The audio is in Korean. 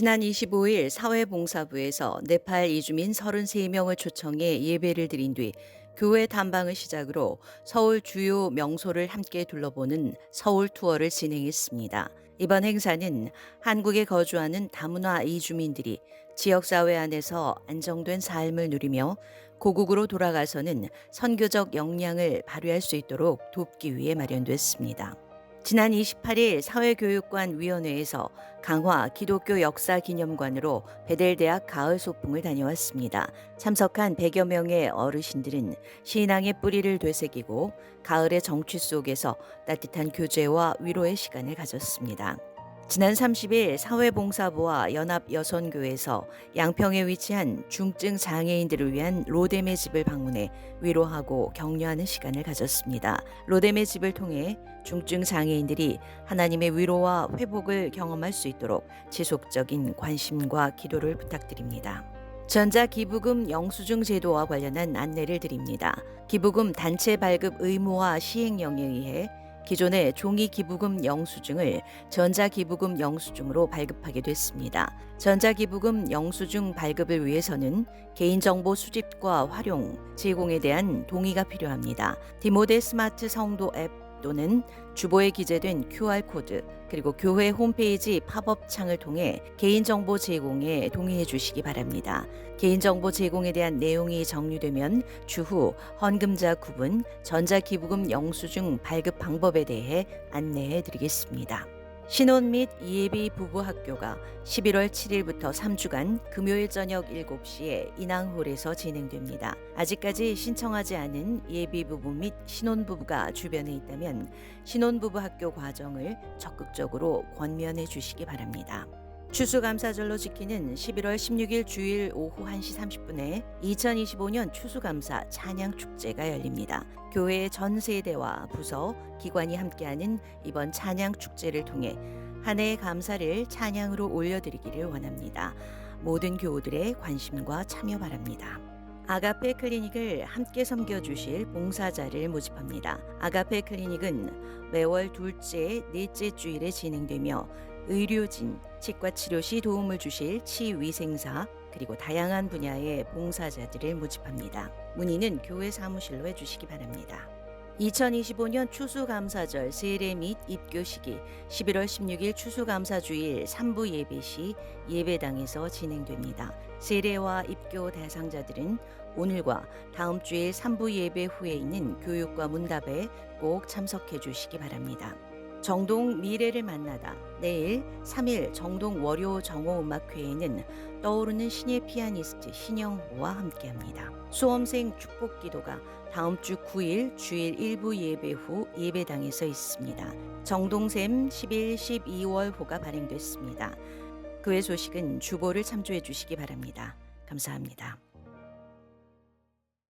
지난 25일 사회봉사부에서 네팔 이주민 33명을 초청해 예배를 드린 뒤 교회探방을 시작으로 서울 주요 명소를 함께 둘러보는 서울 투어를 진행했습니다. 이번 행사는 한국에 거주하는 다문화 이주민들이 지역사회 안에서 안정된 삶을 누리며 고국으로 돌아가서는 선교적 역량을 발휘할 수 있도록 돕기 위해 마련됐습니다. 지난 28일 사회교육관 위원회에서 강화 기독교 역사 기념관으로 베델대학 가을 소풍을 다녀왔습니다. 참석한 100여 명의 어르신들은 신앙의 뿌리를 되새기고 가을의 정취 속에서 따뜻한 교제와 위로의 시간을 가졌습니다. 지난 30일 사회봉사부와 연합여선교에서 양평에 위치한 중증 장애인들을 위한 로뎀의 집을 방문해 위로하고 격려하는 시간을 가졌습니다. 로뎀의 집을 통해 중증 장애인들이 하나님의 위로와 회복을 경험할 수 있도록 지속적인 관심과 기도를 부탁드립니다. 전자 기부금 영수증 제도와 관련한 안내를 드립니다. 기부금 단체 발급 의무화 시행령에 의해 기존의 종이 기부금 영수증을 전자기부금 영수증으로 발급하게 됐습니다. 전자기부금 영수증 발급을 위해서는 개인정보 수집과 활용, 제공에 대한 동의가 필요합니다. 디모데 스마트 성도 앱 또는 주보에 기재된 QR코드 그리고 교회 홈페이지 팝업 창을 통해 개인정보 제공에 동의해 주시기 바랍니다. 개인정보 제공에 대한 내용이 정리되면 추후 헌금자 구분, 전자기부금 영수증 발급 방법에 대해 안내해 드리겠습니다. 신혼 및 이예비 부부 학교가 11월 7일부터 3주간 금요일 저녁 7시에 인왕홀에서 진행됩니다. 아직까지 신청하지 않은 예비 부부 및 신혼 부부가 주변에 있다면 신혼 부부 학교 과정을 적극적으로 권면해 주시기 바랍니다. 추수감사절로 지키는 11월 16일 주일 오후 1시 30분에 2025년 추수감사 찬양축제가 열립니다. 교회의 전 세대와 부서, 기관이 함께하는 이번 찬양축제를 통해 한 해의 감사를 찬양으로 올려드리기를 원합니다. 모든 교우들의 관심과 참여 바랍니다. 아가페 클리닉을 함께 섬겨주실 봉사자를 모집합니다. 아가페 클리닉은 매월 둘째, 넷째 주일에 진행되며 의료진, 치과 치료 시 도움을 주실 치위생사, 그리고 다양한 분야의 봉사자들을 모집합니다. 문의는 교회 사무실로 해주시기 바랍니다. 2025년 추수감사절 세례 및 입교 시기 11월 16일 추수감사 주일 3부 예배 시 예배당에서 진행됩니다. 세례와 입교 대상자들은 오늘과 다음 주일 3부 예배 후에 있는 교육과 문답에 꼭 참석해 주시기 바랍니다. 정동 미래를 만나다 내일 3일 정동 월요 정오음악회에는 떠오르는 신예 피아니스트 신영호와 함께합니다. 수험생 축복 기도가 다음 주 9일 주일 1부 예배 후 예배당에서 있습니다. 정동샘 11, 12월 호가 발행됐습니다. 그 외 소식은 주보를 참조해 주시기 바랍니다. 감사합니다.